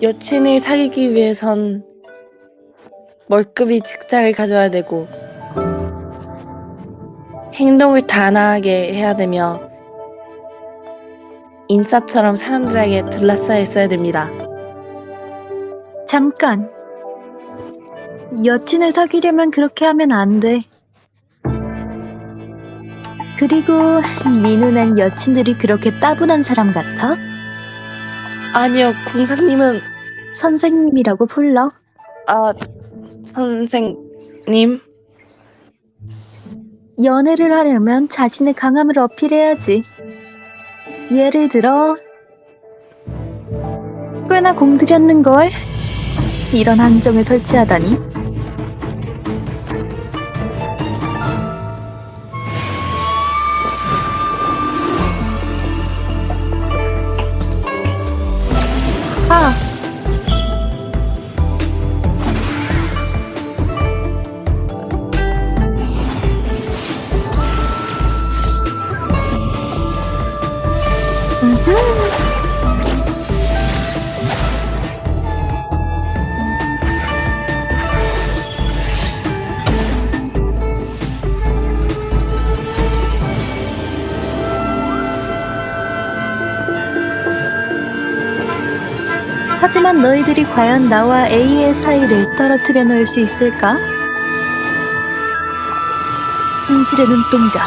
여친을 사귀기 위해선 멀급이 직장을 가져야 되고 행동을 단아하게 해야 되며 인싸처럼 사람들에게 둘러싸여 있어야 됩니다. 잠깐. 여친을 사귀려면 그렇게 하면 안 돼. 그리고 네 눈엔 여친들이 그렇게 따분한 사람 같아? 아니요, 공사님은 선생님이라고 불러. 아 선생님 연애를 하려면 자신의 강함을 어필해야지. 예를 들어, 꽤나 공들였는걸. 이런 함정을 설치하다니. 아, 하지만 너희들이 과연 나와 A의 사이를 떨어뜨려 놓을 수 있을까? 진실의 눈동자.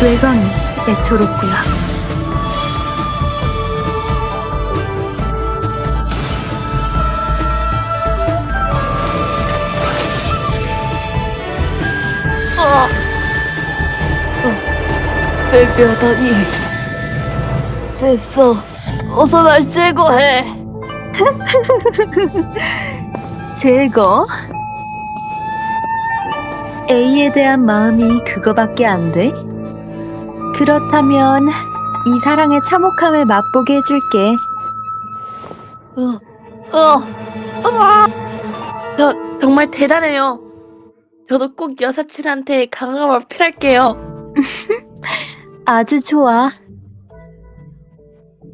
뇌강이 애초롭구나. 배교하다니 됐어 어서 날 제거해 제거? A에 대한 마음이 그거밖에 안 돼? 그렇다면 이 사랑의 참혹함을 맛보게 해줄게. 어, 어, 으아! 저 정말 대단해요 저도 꼭 여사친한테 강함을 어필할게요 아주 좋아.